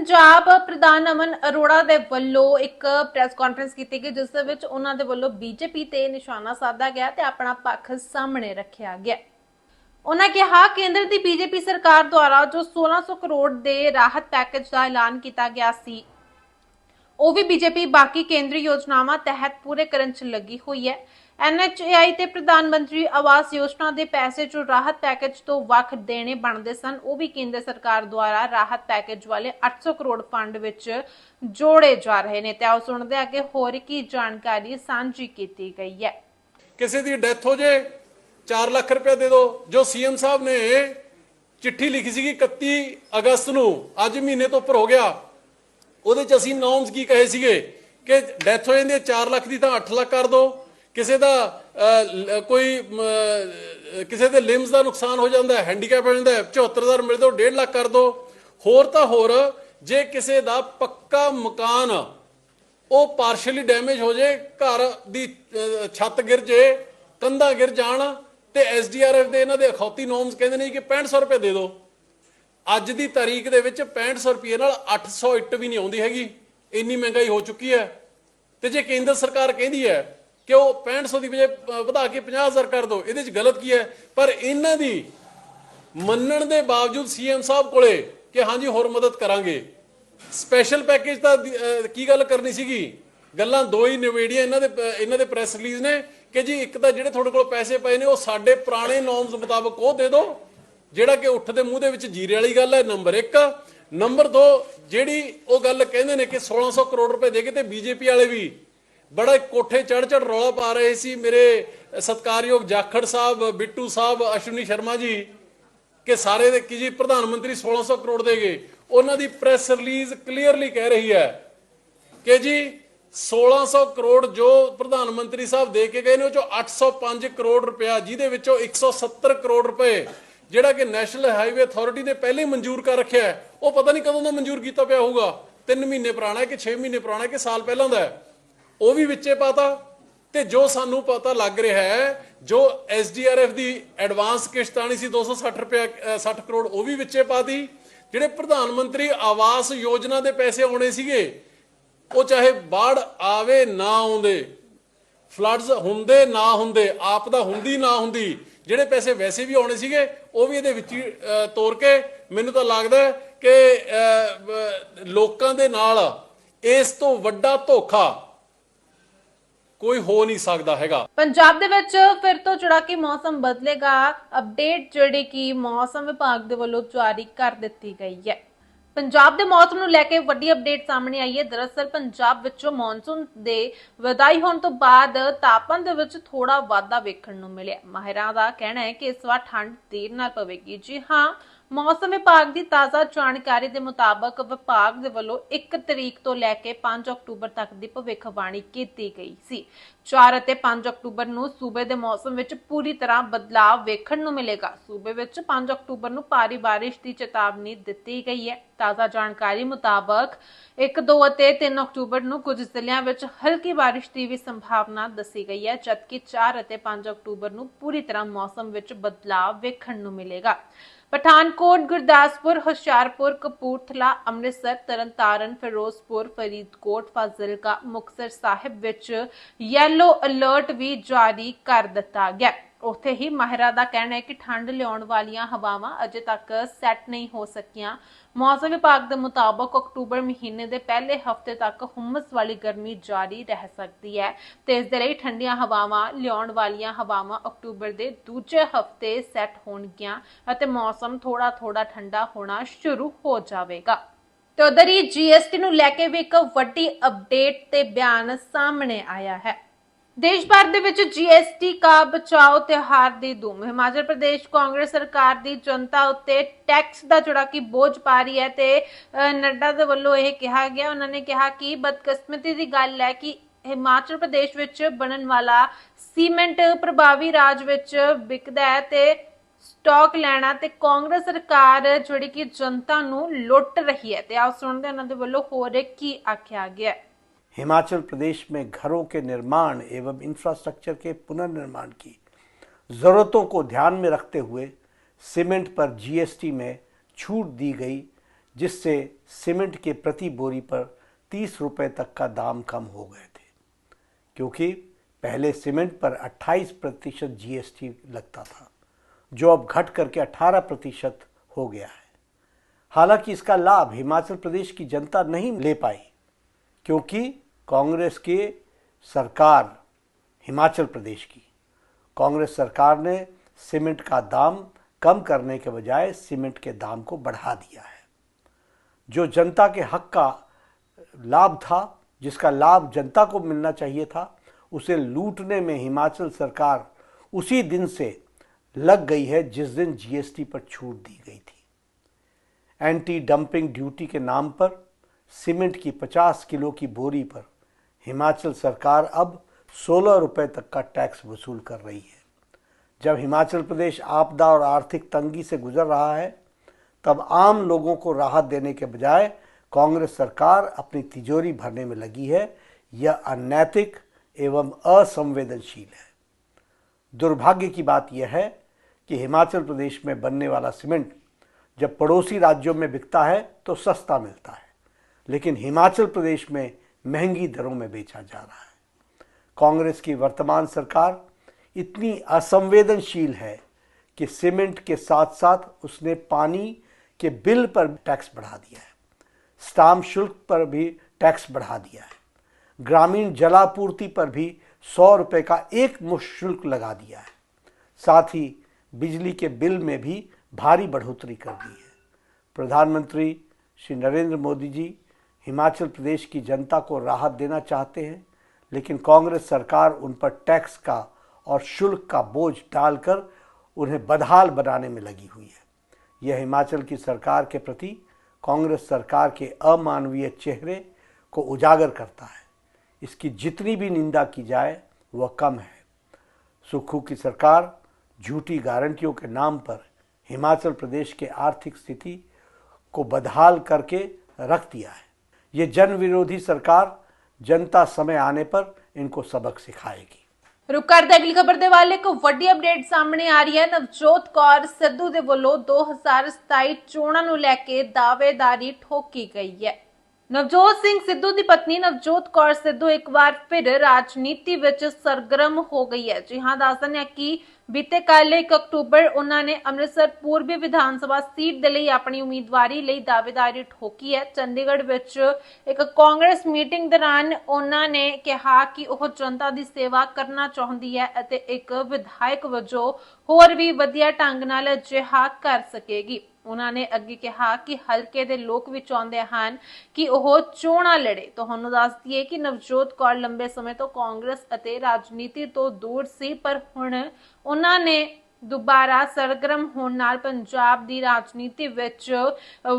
ਪੰਜਾਬ ਪ੍ਰਧਾਨ ਅਮਨ ਅਰੋੜਾ ਦੇ ਵੱਲੋਂ ਇੱਕ ਪ੍ਰੈਸ ਕਾਨਫਰੰਸ ਕੀਤੀ ਗਈ, ਜਿਸ ਦੇ ਵਿੱਚ ਉਹਨਾਂ ਦੇ ਵੱਲੋਂ ਬੀਜੇਪੀ ਤੇ ਨਿਸ਼ਾਨਾ ਸਾਧਾ ਗਿਆ ਤੇ ਆਪਣਾ ਪੱਖ ਸਾਹਮਣੇ ਰੱਖਿਆ ਗਿਆ। ਉਹਨਾਂ ਕਿਹਾ, ਕੇਂਦਰ ਦੀ ਬੀਜੇਪੀ ਸਰਕਾਰ ਦੁਆਰਾ ਜੋ 1600 ਕਰੋੜ ਦੇ ਰਾਹਤ ਪੈਕੇਜ ਦਾ ਐਲਾਨ ਕੀਤਾ ਗਿਆ ਸੀ, ਉਹ ਵੀ ਬੀਜੇਪੀ ਬਾਕੀ ਕੇਂਦਰੀ ਯੋਜਨਾਵਾਂ ਤਹਿਤ ਪੂਰੇ ਕਰਨ 'ਚ ਲੱਗੀ ਹੋਈ ਹੈ। ਐਨਐਚਏਆਈ ਤੇ ਪ੍ਰਧਾਨ ਮੰਤਰੀ ਆਵਾਸ ਯੋਜਨਾ ਦੇ ਪੈਸੇ ਜੋ ਰਾਹਤ ਪੈਕੇਜ ਤੋਂ ਵੱਖ ਦੇਣੇ ਬਣਦੇ ਸਨ। ਉਹ ਵੀ ਕੇਂਦਰ ਸਰਕਾਰ ਦੁਆਰਾ ਰਾਹਤ ਪੈਕੇਜ ਵਾਲੇ 800 ਕਰੋੜ ਫੰਡ ਵਿੱਚ ਜੋੜੇ ਜਾ ਰਹੇ ਨੇ। ਤੇ ਆਓ ਸੁਣਦੇ ਹਾਂ ਕਿ ਹੋਰ ਕੀ ਜਾਣਕਾਰੀ ਸਾਂਝੀ ਕੀਤੀ ਗਈ ਹੈ। ਕਿਸੇ ਦੀ ਡੈਥ ਹੋ ਜੇ 4 ਲੱਖ ਰੁਪਏ ਦੇ ਦਿਓ ਜੋ ਸੀਐਮ ਸਾਹਿਬ ਨੇ ਚਿੱਠੀ ਲਿਖੀ ਸੀਗੀ 31 ਅਗਸਤ ਨੂੰ, ਅੱਜ ਮਹੀਨੇ ਤੋਂ ਉੱਪਰ ਹੋ ਗਿਆ। ਉਹਦੇ ਚ ਅਸੀਂ ਨੌਰਮਸ ਕੀ ਕਹੇ ਸੀਗੇ ਕਿ ਡੈਥ ਹੋ ਜਾਂਦੀ ਹੈ 4 ਲੱਖ ਦੀ ਤਾਂ 8 ਲੱਖ ਕਰ ਦਿਓ ਕਿਸੇ ਦਾ ਕੋਈ ਕਿਸੇ ਦੇ ਲਿੰਬਸ ਦਾ ਨੁਕਸਾਨ ਹੋ ਜਾਂਦਾ ਹੈ ਹੈਂਡੀਕੈਪ ਹੋ ਜਾਂਦਾ ਹੈ 74000 ਮਿਲਦੇ ਉਹ 1.5 ਲੱਖ ਕਰ ਦਿਓ ਹੋਰ ਤਾਂ ਹੋਰ, ਜੇ ਕਿਸੇ ਦਾ ਪੱਕਾ ਮਕਾਨ, ਉਹ ਪਾਰਸ਼ਲੀ ਡੈਮੇਜ ਹੋ ਜੇ, ਘਰ ਦੀ ਛੱਤ ਗਿਰ ਜੇ, ਕੰਧਾਂ ਗਿਰ ਜਾਣ, ਤੇ ਐਸਡੀਆਰਐਫ ਦੇ ਇਹਨਾਂ ਦੇ ਅਖੌਤੀ ਨੋਮਸ ਕਹਿੰਦੇ ਨੇ ਕਿ 6500 ਰੁਪਏ ਦੇ ਦਿਓ ਅੱਜ ਦੀ ਤਾਰੀਖ ਦੇ ਵਿੱਚ 6500 ਰੁਪਏ ਨਾਲ 800 ਇੱਟ ਵੀ ਨਹੀਂ ਆਉਂਦੀ ਹੈਗੀ, ਇੰਨੀ ਮਹਿੰਗਾਈ ਹੋ ਚੁੱਕੀ ਹੈ। ਤੇ ਜੇ ਕੇਂਦਰ ਸਰਕਾਰ ਕਹਿੰਦੀ ਹੈ ਕਿ ਉਹ 6500 ਦੀ ਵਜੇ ਵਧਾ ਕੇ 50000 ਕਰ ਦਿਓ ਇਹਦੇ 'ਚ ਗਲਤ ਕੀ ਹੈ? ਪਰ ਇਹਨਾਂ ਦੀ ਮੰਨਣ ਦੇ ਬਾਵਜੂਦ ਸੀਐਮ ਸਾਹਿਬ ਕੋਲੇ ਕਿ ਹਾਂਜੀ, ਹੋਰ ਮਦਦ ਕਰਾਂਗੇ। ਸਪੈਸ਼ਲ ਪੈਕੇਜ ਤਾਂ ਕੀ ਗੱਲ ਕਰਨੀ ਸੀਗੀ? ਗੱਲਾਂ ਦੋ ਹੀ ਨਿਵੇੜੀਆਂ ਇਹਨਾਂ ਦੇ ਇਹਨਾਂ ਦੇ ਪ੍ਰੈਸ ਰਿਲੀਜ਼ ਨੇ ਕਿ ਜੀ ਇੱਕ ਤਾਂ ਜਿਹੜੇ ਤੁਹਾਡੇ ਕੋਲ ਪੈਸੇ ਪਏ ਨੇ, ਉਹ ਸਾਡੇ ਪੁਰਾਣੇ ਨੋਰਮਸ ਮੁਤਾਬਕ ਉਹ ਦੇ ਦਿਓ ਜਿਹੜਾ ਕਿ ਉੱਠ ਦੇ ਮੂੰਹ ਦੇ ਵਿੱਚ ਜੀਰੇ ਵਾਲੀ ਗੱਲ ਹੈ ਨੰਬਰ 1 ਨੰਬਰ 2 ਜਿਹੜੀ ਉਹ ਗੱਲ ਕਹਿੰਦੇ ਨੇ ਕਿ 1600 ਕਰੋੜ ਰੁਪਏ ਦੇ ਕੇ ਤੇ ਬੀਜੇਪੀ ਵਾਲੇ ਵੀ ਬੜਾ ਕੋਠੇ ਚੜ ਚੜ ਰੌਲਾ ਪਾ ਰਹੇ ਸੀ ਮੇਰੇ ਸਤਕਾਰਯੋਗ ਜਾਖੜ ਸਾਹਿਬ, ਬਿੱਟੂ ਸਾਹਿਬ, ਅਸ਼ਵਨੀ ਸ਼ਰਮਾ ਜੀ, ਕਿ ਸਾਰੇ ਦੇ ਕਿ ਜੀ ਪ੍ਰਧਾਨ ਮੰਤਰੀ 1600 ਕਰੋੜ ਦੇਗੇ ਉਹਨਾਂ ਦੀ ਪ੍ਰੈਸ ਰਿਲੀਜ਼ ਕਲੀਅਰਲੀ ਕਹਿ ਰਹੀ ਹੈ ਕਿ ਜੀ 1600 ਕਰੋੜ ਜੋ ਪ੍ਰਧਾਨ ਮੰਤਰੀ ਸਾਹਿਬ ਦੇ ਕੇ ਗਏ ਨੇ, ਉਹ ਚੋਂ 805 ਕਰੋੜ ਰੁਪਇਆ, ਜਿਹਦੇ ਵਿੱਚੋਂ 170 ਕਰੋੜ ਰੁਪਏ ਜਿਹੜਾ ਕਿ ਨੈਸ਼ਨਲ ਹਾਈਵੇ ਅਥਾਰਟੀ ਨੇ ਪਹਿਲੇ ਮਨਜ਼ੂਰ ਕਰ ਰੱਖਿਆ ਉਹ ਪਤਾ ਨਹੀਂ ਕਦੋਂ ਦਾ ਮਨਜ਼ੂਰ ਕੀਤਾ ਪਿਆ ਹੋਊਗਾ। 3 ਮਹੀਨੇ ਪੁਰਾਣਾ ਹੈ ਕਿ 6 ਮਹੀਨੇ ਪੁਰਾਣਾ ਹੈ ਕਿ ਸਾਲ ਪਹਿਲਾਂ ਦਾ ਹੈ। ਉਹ ਵੀ ਵਿੱਚੇ ਪਾਤਾ ਤੇ ਜੋ ਸਾਨੂੰ ਪਤਾ ਲੱਗ ਰਿਹਾ ਹੈ ਜੋ ਐਸਡੀਆਰਐਫ ਦੀ ਐਡਵਾਂਸ ਕਿਸ਼ਤ ਆਣੀ ਸੀ 260 ਰੁਪਏ ਅ, 60 ਕਰੋੜ ਉਹ ਵੀ ਵਿੱਚੇ ਪਾਤੀ। ਜਿਹੜੇ ਪ੍ਰਧਾਨ ਮੰਤਰੀ ਆਵਾਸ ਯੋਜਨਾ ਦੇ ਪੈਸੇ ਆਉਣੇ ਸੀਗੇ ਉਹ ਚਾਹੇ ਬਾੜ ਆਵੇ ਨਾ ਆਉਂਦੇ। ਫਲੱਡਸ ਹੁੰਦੇ ਨਾ ਹੁੰਦੇ ਆਪਦਾ ਹੁੰਦੀ ਨਾ ਹੁੰਦੀ। ਜਿਹੜੇ ਪੈਸੇ ਵੈਸੇ ਵੀ ਆਉਣੇ ਸੀਗੇ ਉਹ ਵੀ ਇਹਦੇ ਵਿੱਚ ਹੀ ਤੋਰ ਕੇ ਮੈਨੂੰ ਤਾਂ ਲੱਗਦਾ ਕਿ ਲੋਕਾਂ ਦੇ ਨਾਲ ਇਸ ਤੋਂ ਵੱਡਾ ਧੋਖਾ ਕੋਈ ਹੋ ਨਹੀਂ ਸਕਦਾ ਹੈਗਾ। ਪੰਜਾਬ ਦੇ ਵਿੱਚ ਫਿਰ ਤੋਂ ਜਿਹੜਾ ਕਿ ਮੌਸਮ ਬਦਲੇਗਾ ਅਪਡੇਟ ਜਿਹੜੀ ਕਿ ਮੌਸਮ ਵਿਭਾਗ ਦੇ ਵੱਲੋਂ ਜਾਰੀ ਕਰ ਦਿੱਤੀ ਗਈ ਹੈ। ਪੰਜਾਬ ਦੇ ਮੌਸਮ ਨੂੰ ਲੈ ਕੇ ਵੱਡੀ ਅਪਡੇਟ ਸਾਹਮਣੇ ਆਈ ਹੈ। ਦਰਅਸਲ ਪੰਜਾਬ ਵਿੱਚੋਂ ਮੌਨਸੂਨ ਦੇ ਵਿਦਾਈ ਹੋਣ ਤੋਂ ਬਾਅਦ ਤਾਪਮਾਨ ਦੇ ਵਿੱਚ ਥੋੜਾ ਵਾਧਾ ਵੇਖਣ ਨੂੰ ਮਿਲਿਆ। ਮਾਹਿਰਾਂ ਦਾ ਕਹਿਣਾ ਹੈ ਕਿ ਇਸ ਵਾਰ ਠੰਡ ਦੇਰ ਨਾਲ ਪਵੇਗੀ। ਜੀ ਹਾਂ ਮੌਸਮ ਵਿਭਾਗ ਦੀ ਤਾਜ਼ਾ ਜਾਣਕਾਰੀ ਦੇ ਮੁਤਾਬਕ ਵਿਭਾਗ ਦੇ ਵੱਲੋਂ 1 ਤਰੀਕ ਤੋਂ ਲੈ ਕੇ 5 ਅਕਤੂਬਰ ਤੱਕ ਦੀ ਭਵਿੱਖਬਾਣੀ ਕੀਤੀ ਗਈ ਸੀ। 4 ਅਤੇ 5 ਅਕਤੂਬਰ ਨੂੰ ਸੂਬੇ ਦੇ ਮੌਸਮ ਵਿੱਚ ਪੂਰੀ ਤਰ੍ਹਾਂ ਬਦਲਾਅ ਵੇਖਣ ਨੂੰ ਮਿਲੇਗਾ। ਸੂਬੇ ਵਿੱਚ 5 ਅਕਤੂਬਰ ਨੂੰ ਭਾਰੀ ਬਾਰਿਸ਼ ਦੀ ਚੇਤਾਵਨੀ ਦਿੱਤੀ ਗਈ ਹੈ। ਤਾਜ਼ਾ ਜਾਣਕਾਰੀ ਮੁਤਾਬਕ 1 2 ਅਤੇ 3 ਅਕਤੂਬਰ ਨੂੰ ਕੁਝ ਜ਼ਿਲ੍ਹਿਆਂ ਵਿੱਚ ਹਲਕੀ ਬਾਰਿਸ਼ ਦੀ ਵੀ ਸੰਭਾਵਨਾ ਦੱਸੀ ਗਈ ਹੈ, ਜਦਕਿ 4 ਅਤੇ 5 ਅਕਤੂਬਰ ਨੂੰ ਪੂਰੀ ਤਰ੍ਹਾਂ ਮੌਸਮ ਵਿੱਚ ਬਦਲਾਅ ਵੇਖਣ ਨੂੰ ਮਿਲੇਗਾ। ਪਠਾਨਕੋਟ ਗੁਰਦਾਸਪੁਰ ਹੁਸ਼ਿਆਰਪੁਰ ਕਪੂਰਥਲਾ ਅੰਮ੍ਰਿਤਸਰ ਤਰਨਤਾਰਨ ਫਿਰੋਜ਼ਪੁਰ ਫਰੀਦਕੋਟ ਫਾਜ਼ਿਲਕਾ ਮੁਕਤਸਰ ਸਾਹਿਬ ਵਿੱਚ ਯੈਲੋ ਅਲਰਟ ਵੀ ਜਾਰੀ ਕਰ ਦਿੱਤਾ ਗਿਆ ਉੱਥੇ ਹੀ ਮਾਹਿਰਾਂ ਦਾ ਕਹਿਣਾ ਹੈ ਕਿ ਠੰਡ ਲਿਆਉਣ ਵਾਲੀਆਂ ਹਵਾਵਾਂ ਅਜੇ ਤੱਕ ਸੈੱਟ ਨਹੀਂ ਹੋ ਸਕੀਆਂ। ਮੌਸਮ ਵਿਭਾਗ ਦੇ ਮੁਤਾਬਕ ਅਕਤੂਬਰ ਮਹੀਨੇ ਦੇ ਪਹਿਲੇ ਹਫ਼ਤੇ ਤੱਕ ਹੁਮਸ ਵਾਲੀ ਗਰਮੀ ਜਾਰੀ ਰਹਿ ਸਕਦੀ ਹੈ। ਤੇ ਇਸ ਦੇ ਲਈ ਠੰਡੀਆਂ ਹਵਾਵਾਂ ਲਿਆਉਣ ਵਾਲੀਆਂ ਹਵਾਵਾਂ ਅਕਤੂਬਰ ਦੇ ਦੂਜੇ ਹਫ਼ਤੇ ਸੈੱਟ ਹੋਣਗੀਆਂ ਅਤੇ ਮੌਸਮ ਥੋੜਾ ਥੋੜਾ ਠੰਡਾ ਹੋਣਾ ਸ਼ੁਰੂ ਹੋ ਜਾਵੇਗਾ। ਤੇ ਉਧਰ ਹੀ ਜੀਐਸਟੀ ਨੂੰ ਲੈ ਕੇ ਵੀ ਇੱਕ ਵੱਡੀ ਅਪਡੇਟ ਤੇ ਬਿਆਨ ਸਾਹਮਣੇ ਆਇਆ ਹੈ। ਦੇਸ਼ ਭਰ ਦੇ ਵਿੱਚ ਜੀਐਸਟੀ ਕਾ ਬਚਾਓ ਤਿਉਹਾਰ ਦੀ ਧੂਮ। ਹਿਮਾਚਲ ਪ੍ਰਦੇਸ਼ ਕਾਂਗਰਸ ਸਰਕਾਰ ਦੀ ਜਨਤਾ ਉੱਤੇ ਟੈਕਸ ਦਾ ਜਿਹੜਾ ਕਿ ਬੋਝ ਪਾ ਰਹੀ ਹੈ ਤੇ ਨੱਡਾ ਦੇ ਵੱਲੋਂ ਇਹ ਕਿਹਾ ਗਿਆ। ਉਹਨਾਂ ਨੇ ਕਿਹਾ ਕਿ ਬਦਕਿਸਮਤੀ ਦੀ ਗੱਲ ਹੈ ਕਿ ਹਿਮਾਚਲ ਪ੍ਰਦੇਸ਼ ਵਿੱਚ ਬਣਨ ਵਾਲਾ ਸੀਮੈਂਟ ਪ੍ਰਭਾਵੀ ਰਾਜ ਵਿੱਚ ਵਿਕਦਾ ਹੈ ਤੇ ਸਟਾਕ ਲੈਣਾ ਤੇ ਕਾਂਗਰਸ ਸਰਕਾਰ ਜਿਹੜੀ ਕਿ ਜਨਤਾ ਨੂੰ ਲੁੱਟ ਰਹੀ ਹੈ। ਤੇ ਆਓ ਸੁਣਦੇ ਹਾਂ ਉਹਨਾਂ ਦੇ ਵੱਲੋਂ ਹੋਰ ਕੀ ਆਖਿਆ ਗਿਆ ਹੈ। हिमाचल प्रदेश में घरों के निर्माण एवं इंफ्रास्ट्रक्चर के पुनर्निर्माण की ज़रूरतों को ध्यान में रखते हुए सीमेंट पर जीएसटी में छूट दी गई, जिससे सीमेंट के प्रति बोरी पर तीस रुपये तक का दाम कम हो गए थे। क्योंकि पहले सीमेंट पर 28 प्रतिशत जीएसटी लगता था, जो अब घट करके 18 प्रतिशत हो गया है। हालाँकि इसका लाभ हिमाचल प्रदेश की जनता नहीं ले पाई। क्योंकि कांग्रेस की सरकार, हिमाचल प्रदेश की। कांग्रेस सरकार ने सीमेंट का दाम कम करने के बजाय सीमेंट के दाम को बढ़ा दिया है। जो जनता के हक का लाभ था, जिसका लाभ जनता को मिलना चाहिए था, उसे लूटने में हिमाचल सरकार उसी दिन से लग गई है जिस दिन जीएसटी पर छूट दी गई थी। एंटी डंपिंग ड्यूटी के नाम पर सीमेंट की 50 किलो की बोरी पर। हिमाचल सरकार अब 16 रुपए तक का टैक्स वसूल कर रही है। जब हिमाचल प्रदेश आपदा और आर्थिक तंगी से गुजर रहा है, तब आम लोगों को राहत देने के बजाय कांग्रेस सरकार अपनी तिजोरी भरने में लगी है। यह अनैतिक एवं असंवेदनशील है। दुर्भाग्य की बात यह है कि हिमाचल प्रदेश में बनने वाला सीमेंट जब पड़ोसी राज्यों में बिकता है तो सस्ता मिलता है। लेकिन हिमाचल प्रदेश में महँगी दरों में बेचा जा रहा है। कांग्रेस की वर्तमान सरकार इतनी असंवेदनशील है कि सीमेंट के साथ साथ उसने पानी के बिल पर टैक्स बढ़ा दिया है। स्टाम्प शुल्क पर भी टैक्स बढ़ा दिया है। ग्रामीण जलापूर्ति पर भी सौ रुपये का एक मुश्त शुल्क लगा दिया है। साथ ही बिजली के बिल में भी भारी बढ़ोतरी कर दी है। प्रधानमंत्री श्री नरेंद्र मोदी जी हिमाचल प्रदेश की जनता को राहत देना चाहते हैं, लेकिन कांग्रेस सरकार उन पर टैक्स का और शुल्क का बोझ डालकर उन्हें बदहाल बनाने में लगी हुई है। यह हिमाचल की सरकार के प्रति कांग्रेस सरकार के अमानवीय चेहरे को उजागर करता है। इसकी जितनी भी निंदा की जाए, वह कम है। सुक्खू की सरकार झूठी गारंटियों के नाम पर हिमाचल प्रदेश के आर्थिक स्थिति को बदहाल करके रख दिया है। ये जन विरोधी सरकार जनता समय आने पर इनको सबक सिखाएगी ਰੁਕ ਕਰਦੇ ਅਗਲੀ ਖਬਰ ਦੇ ਵੱਲ ਇੱਕ ਵੱਡੀ ਅਪਡੇਟ ਸਾਹਮਣੇ ਆ ਰਹੀ ਹੈ ਨਵਜੋਤ ਕੌਰ ਸਿੱਧੂ ਦੇ ਵੱਲੋਂ 2027 ਚੋਣਾਂ ਨੂੰ ਲੈ ਕੇ ਦਾਅਵੇਦਾਰੀ ਠੋਕੀ ਗਈ ਹੈ ਨਵਜੋਤ ਸਿੰਘ ਸਿੱਧੂ ਦੀ ਪਤਨੀ ਨਵਜੋਤ ਕੌਰ ਸਿੱਧੂ ਇੱਕ ਵਾਰ ਫਿਰ ਰਾਜਨੀਤੀ ਵਿੱਚ ਸਰਗਰਮ ਹੋ ਗਈ ਹੈ। ਜੀ ਹਾਂ, ਦੱਸ ਦਿੰਦੇ ਹਾਂ ਕਿ ਬੀਤੇ ਕੱਲ 1 ਅਕਤੂਬਰ ਉਹਨਾਂ ਨੇ ਅੰਮ੍ਰਿਤਸਰ ਪੂਰਬੀ ਵਿਧਾਨ ਸਭਾ ਸੀਟ ਦੇ ਲਈ ਆਪਣੀ ਉਮੀਦਵਾਰੀ ਲਈ ਦਾਅਵੇਦਾਰੀ ਠੋਕੀ ਹੈ। ਚੰਡੀਗੜ੍ਹ ਵਿੱਚ ਇੱਕ ਕਾਂਗਰਸ ਮੀਟਿੰਗ ਦੌਰਾਨ ਉਹਨਾਂ ਨੇ ਕਿਹਾ ਕਿ ਉਹ ਜਨਤਾ ਦੀ ਸੇਵਾ ਕਰਨਾ ਚਾਹੁੰਦੀ ਹੈ ਅਤੇ ਇੱਕ ਵਿਧਾਇਕ ਵਜੋਂ ਹੋਰ ਵੀ ਵਧੀਆ ਢੰਗ ਨਾਲ ਅਜਿਹਾ ਕਰ ਸਕੇਗੀ। ਉਹਨਾਂ ਨੇ ਅੱਗੇ ਕਿਹਾ ਕਿ ਹਲਕੇ ਦੇ ਲੋਕ ਵੀ ਚਾਹੁੰਦੇ ਹਨ ਕਿ ਉਹ ਚੋਣਾਂ ਲੜੇ। ਤੁਹਾਨੂੰ ਦੱਸ ਦਈਏ ਕਿ ਨਵਜੋਤ ਕੌਰ ਲੰਬੇ ਸਮੇਂ ਤੋਂ ਕਾਂਗਰਸ ਅਤੇ ਰਾਜਨੀਤੀ ਤੋਂ ਦੂਰ ਸੀ, ਪਰ ਹੁਣ ਉਹਨਾਂ ਨੇ ਦੁਬਾਰਾ ਸਰਗਰਮ ਹੋਣ ਨਾਲ ਪੰਜਾਬ ਦੀ ਰਾਜਨੀਤੀ ਵਿੱਚ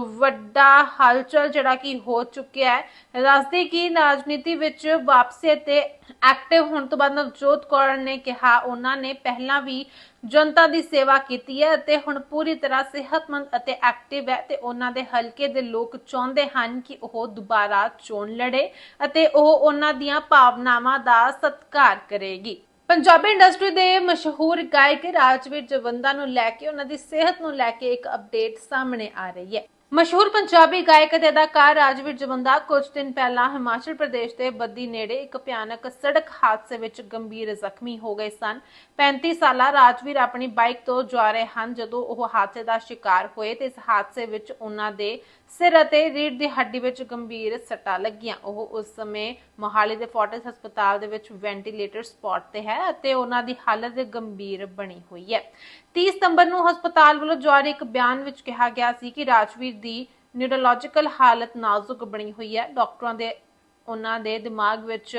ਵੱਡਾ ਹਲਚਲ ਜਿਹੜਾ ਕਿ ਹੋ ਚੁੱਕਿਆ ਹੈ। ਦੱਸਦੇ ਕਿ ਰਾਜਨੀਤੀ ਵਿੱਚ ਵਾਪਸੀ ਤੇ ਐਕਟਿਵ ਹੋਣ ਤੋਂ ਬਾਅਦ ਨਵਜੋਤ ਕੌਰ ਨੇ ਕਿਹਾ, ਉਹਨਾਂ ਨੇ ਪਹਿਲਾਂ ਵੀ ਜਨਤਾ ਦੀ ਸੇਵਾ ਕੀਤੀ ਹੈ ਅਤੇ ਹੁਣ ਪੂਰੀ ਤਰ੍ਹਾਂ ਸਿਹਤਮੰਦ ਅਤੇ ਐਕਟਿਵ ਹੈ ਤੇ ਉਹਨਾਂ ਦੇ ਹਲਕੇ ਦੇ ਲੋਕ ਚਾਹੁੰਦੇ ਹਨ ਕਿ ਉਹ ਦੁਬਾਰਾ ਚੋਣ ਲੜੇ ਅਤੇ ਉਹ ਉਹਨਾਂ ਦੀਆਂ ਭਾਵਨਾਵਾਂ ਦਾ ਸਤਿਕਾਰ ਕਰੇਗੀ। ਪੰਜਾਬੀ ਇੰਡਸਟਰੀ ਦੇ ਮਸ਼ਹੂਰ ਗਾਇਕ ਰਾਜਵੀਰ ਜਵੰਦਾ ਨੂੰ ਲੈ ਕੇ ਉਹਨਾਂ ਦੀ ਸਿਹਤ ਨੂੰ ਲੈ ਕੇ ਇੱਕ ਅਪਡੇਟ ਸਾਹਮਣੇ ਆ ਰਹੀ ਹੈ। ਮਸ਼ਹੂਰ ਪੰਜਾਬੀ ਗਾਇਕ ਅਤੇ ਅਦਾਕਾਰ ਰਾਜਵੀਰ ਜਵੰਦਾ ਕੁਝ ਦਿਨ ਪਹਿਲਾਂ ਹਿਮਾਚਲ ਪ੍ਰਦੇਸ਼ ਦੇ ਬੱਦੀ ਨੇੜੇ ਇੱਕ ਭਿਆਨਕ ਸੜਕ ਹਾਦਸੇ ਵਿੱਚ ਗੰਭੀਰ ਜ਼ਖਮੀ ਹੋ ਗਏ ਸਨ। 35 ਸਾਲਾ ਰਾਜਵੀਰ ਆਪਣੀ ਬਾਈਕ ਤੋਂ ਜਾ ਰਹੇ ਹਨ ਜਦੋਂ ਉਹ ਹਾਦਸੇ ਦਾ ਸ਼ਿਕਾਰ ਹੋਏ ਤੇ ਇਸ ਹਾਦਸੇ ਵਿੱਚ ਉਹਨਾਂ ਦੇ ਸਿਰ ਅਤੇ ਰੀੜ੍ਹ ਦੀ ਹੱਡੀ ਵਿੱਚ ਗੰਭੀਰ ਸੱਟਾਂ ਲੱਗੀਆਂ। ਉਹ ਉਸ ਸਮੇਂ ਮੋਹਾਲੀ ਦੇ ਫੋਰਟਿਸ ਹਸਪਤਾਲ ਦੇ ਵਿੱਚ ਵੈਂਟੀਲੇਟਰ ਸਪੌਟ ਤੇ ਹੈ ਅਤੇ ਉਹਨਾਂ ਦੀ ਹਾਲਤ ਗੰਭੀਰ ਬਣੀ ਹੋਈ ਹੈ। 30 ਸਤੰਬਰ ਨੂੰ ਹਸਪਤਾਲ ਵੱਲੋਂ ਜਾਰੀ ਇੱਕ ਬਿਆਨ ਵਿੱਚ ਕਿਹਾ ਗਿਆ ਸੀ ਕਿ ਰਾਜਵੀਰ ਦੀ ਨਿਊਰੋਲੋਜੀਕਲ ਹਾਲਤ ਨਾਜ਼ੁਕ ਬਣੀ ਹੋਈ ਹੈ। ਡਾਕਟਰਾਂ ਦੇ, ਉਹਨਾਂ ਦੇ ਦਿਮਾਗ ਵਿੱਚ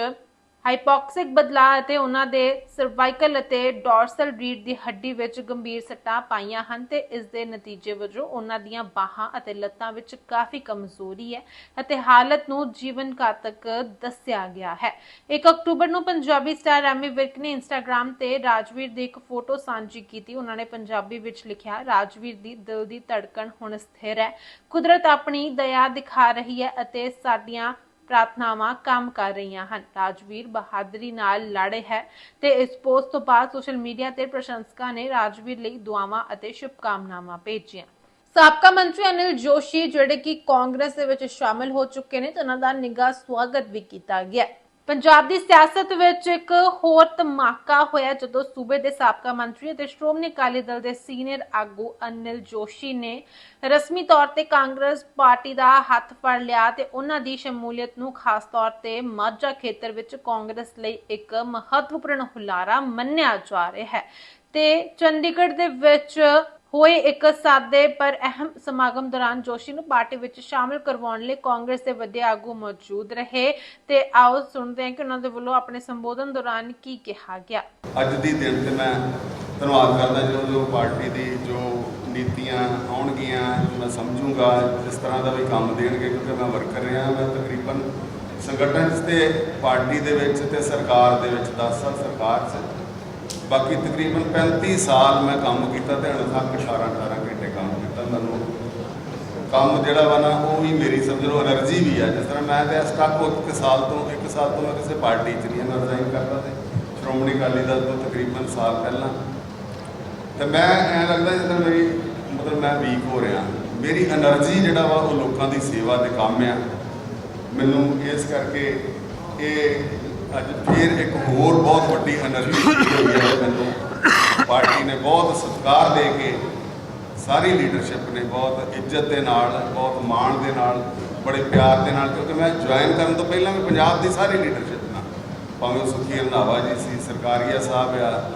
ਹਾਈਪੋਕਸਿਕ ਬਦਲਾਅ ਅਤੇ ਉਹਨਾਂ ਦੇ ਸਰਵਾਈਕਲ ਅਤੇ ਡੋਰਸਲ ਰੀਡ ਦੀ ਹੱਡੀ ਵਿੱਚ ਗੰਭੀਰ ਸੱਟਾਂ ਪਾਈਆਂ ਹਨ ਤੇ ਇਸ ਦੇ ਨਤੀਜੇ ਵਜੋਂ ਉਹਨਾਂ ਦੀਆਂ ਬਾਹਾਂ ਅਤੇ ਲੱਤਾਂ ਵਿੱਚ ਕਾਫੀ ਕਮਜ਼ੋਰੀ ਹੈ ਅਤੇ ਹਾਲਤ ਨੂੰ ਜੀਵਨ ਘਾਤਕ ਦੱਸਿਆ ਗਿਆ ਹੈ। 1 ਅਕਤੂਬਰ ਨੂੰ ਪੰਜਾਬੀ ਸਟਾਰ ਐਮੀ ਵਿਰਕ ਨੇ ਇੰਸਟਾਗ੍ਰam ਤੇ ਰਾਜਵੀਰ ਦੀ ਇੱਕ ਫੋਟੋ ਸਾਂਝੀ ਕੀਤੀ। ਉਹਨਾਂ ਨੇ ਪੰਜਾਬੀ ਵਿੱਚ ਲਿਖਿਆ, ਰਾਜਵੀਰ ਦੀ ਦਿਲ ਦੀ ਧੜਕਣ ਹੁਣ ਸਥਿਰ ਹੈ। ਕੁਦਰਤ ਆਪਣੀ ਦਇਆ ਦਿਖਾ ਰਹੀ ਹੈ ਅਤੇ ਸਾਡੀਆਂ ਪ੍ਰਾਰਥਨਾਵਾਂ ਕੰਮ ਕਰ ਰਹੀਆਂ ਹਨ। ਰਾਜਵੀਰ ਬਹਾਦਰੀ ਨਾਲ ਲੜੇ ਹੈ ਤੇ ਇਸ ਪੋਸਟ ਤੋਂ ਬਾਅਦ ਸੋਸ਼ਲ ਮੀਡੀਆ ਤੇ ਪ੍ਰਸ਼ੰਸਕਾਂ ਨੇ ਰਾਜਵੀਰ ਲਈ ਦੁਆਵਾਂ ਅਤੇ ਸ਼ੁਭਕਾਮਨਾਵਾਂ ਭੇਜੀਆਂ। ਸਾਬਕਾ ਮੰਤਰੀ ਅਨਿਲ ਜੋਸ਼ੀ, ਜਿਹੜੇ ਕਿ ਕਾਂਗਰਸ ਦੇ ਵਿੱਚ ਸ਼ਾਮਿਲ ਹੋ ਚੁੱਕੇ ਨੇ, ਤੇ ਉਹਨਾਂ ਦਾ ਨਿੱਘਾ ਸਵਾਗਤ ਵੀ ਕੀਤਾ ਗਿਆ ਪੰਜਾਬ ਦੀ ਸਿਆਸਤ ਵਿੱਚ ਇੱਕ ਹੋਰ ਧਮਾਕਾ ਹੋਇਆ ਜਦੋਂ ਸੂਬੇ ਦੇ ਸਾਬਕਾ ਮੰਤਰੀ ਅਤੇ ਸ਼੍ਰੋਮਣੀ ਅਕਾਲੀ ਦਲ ਦੇ ਸੀਨੀਅਰ ਆਗੂ ਅਨਿਲ ਜੋਸ਼ੀ ਨੇ ਰਸਮੀ ਤੌਰ ਤੇ ਕਾਂਗਰਸ ਪਾਰਟੀ ਦਾ ਹੱਥ ਫੜ ਲਿਆ ਤੇ ਉਹਨਾਂ ਦੀ ਸ਼ਮੂਲੀਅਤ ਨੂੰ ਖਾਸ ਤੌਰ ਤੇ ਮਾਝਾ ਖੇਤਰ ਵਿੱਚ ਕਾਂਗਰਸ ਲਈ ਇੱਕ ਮਹੱਤਵਪੂਰਨ ਹੁਲਾਰਾ ਮੰਨਿਆ ਜਾ ਰਿਹਾ ਹੈ। ਤੇ ਚੰਡੀਗੜ੍ਹ ਦੇ ਵਿੱਚ ਹੋਏ ਇੱਕ ਸਾਦੇ ਪਰ ਅਹਿਮ ਸਮਾਗਮ ਦੌਰਾਨ ਜੋਸ਼ੀ ਨੂੰ ਪਾਰਟੀ ਵਿੱਚ ਸ਼ਾਮਲ ਕਰਵਾਉਣ ਲਈ ਕਾਂਗਰਸ ਦੇ ਵੱਡੇ ਆਗੂ ਮੌਜੂਦ ਰਹੇ। ਤੇ ਆਓ ਸੁਣਦੇ ਹਾਂ ਕਿ ਉਹਨਾਂ ਦੇ ਵੱਲੋਂ ਆਪਣੇ ਸੰਬੋਧਨ ਦੌਰਾਨ ਕੀ ਕਿਹਾ ਗਿਆ। ਅੱਜ ਦੀ ਦਿਨ ਤੇ ਮੈਂ ਧੰਨਵਾਦ ਕਰਦਾ ਜੋ ਜੋ ਪਾਰਟੀ ਦੀ ਜੋ ਨੀਤੀਆਂ ਆਉਣਗੀਆਂ, ਮੈਂ ਸਮਝੂੰਗਾ ਜਿਸ ਤਰ੍ਹਾਂ ਦਾ ਵੀ ਕੰਮ ਦੇਣਗੇ ਕਿਉਂਕਿ ਮੈਂ ਵਰਕਰ ਰਿਹਾ, ਮੈਂ ਤਕਰੀਬਨ ਸੰਗਠਨ ਤੇ ਪਾਰਟੀ ਦੇ ਵਿੱਚ ਤੇ ਸਰਕਾਰ ਦੇ ਵਿੱਚ 10 ਸਾਲ ਸਰਕਾਰ 'ਚ ਬਾਕੀ ਤਕਰੀਬਨ 35 ਸਾਲ ਮੈਂ ਕੰਮ ਕੀਤਾ ਤੇ ਅਣਥੱਕ 18 18 ਘੰਟੇ ਕੰਮ ਕੀਤਾ ਮੈਨੂੰ। ਕੰਮ ਜਿਹੜਾ ਵਾ ਨਾ, ਉਹ ਵੀ ਮੇਰੀ ਸਮਝ ਲਓ ਅਲਰਜੀ ਵੀ ਆ। ਜਿਸ ਤਰ੍ਹਾਂ ਮੈਂ ਤੇ ਸਟਕ ਹੋ ਇੱਕ ਸਾਲ ਤੋਂ, ਇੱਕ ਸਾਲ ਤੋਂ ਮੈਂ ਕਿਸੇ ਪਾਰਟੀ 'ਚ ਨਹੀਂ ਰਿਜ਼ਾਈਨ ਕਰਦਾ ਤੇ ਸ਼੍ਰੋਮਣੀ ਅਕਾਲੀ ਦਲ ਤੋਂ ਤਕਰੀਬਨ ਸਾਲ ਪਹਿਲਾਂ। ਤੇ ਮੈਂ ਐ ਲੱਗਦਾ ਜਿਸ ਮੇਰੀ, ਮਤਲਬ ਮੈਂ ਵੀਕ ਹੋ ਰਿਹਾ। ਮੇਰੀ એનર્ਜੀ ਜਿਹੜਾ ਵਾ, ਉਹ ਲੋਕਾਂ ਦੀ ਸੇਵਾ ਦੇ ਕੰਮ ਆ। ਮੈਨੂੰ ਇਸ ਕਰਕੇ ਇਹ ਅੱਜ ਫਿਰ ਇੱਕ ਹੋਰ ਬਹੁਤ ਵੱਡੀ ਐਨਰਜੀ ਮੈਨੂੰ। ਪਾਰਟੀ ਨੇ ਬਹੁਤ ਸਤਿਕਾਰ ਦੇ ਕੇ ਸਾਰੀ ਲੀਡਰਸ਼ਿਪ ਨੇ ਬਹੁਤ ਇੱਜ਼ਤ ਦੇ ਨਾਲ, ਬਹੁਤ ਮਾਣ ਦੇ ਨਾਲ, ਬੜੇ ਪਿਆਰ ਦੇ ਨਾਲ, ਕਿਉਂਕਿ ਮੈਂ ਜੁਆਇਨ ਕਰਨ ਤੋਂ ਪਹਿਲਾਂ ਵੀ ਪੰਜਾਬ ਦੀ ਸਾਰੀ ਲੀਡਰਸ਼ਿਪ ਨਾਲ। ਭਾਵੇਂ ਸੁਖੀ ਰੰਧਾਵਾ ਜੀ ਸੀ, ਸਰਕਾਰੀਆ ਸਾਹਿਬ ਆ,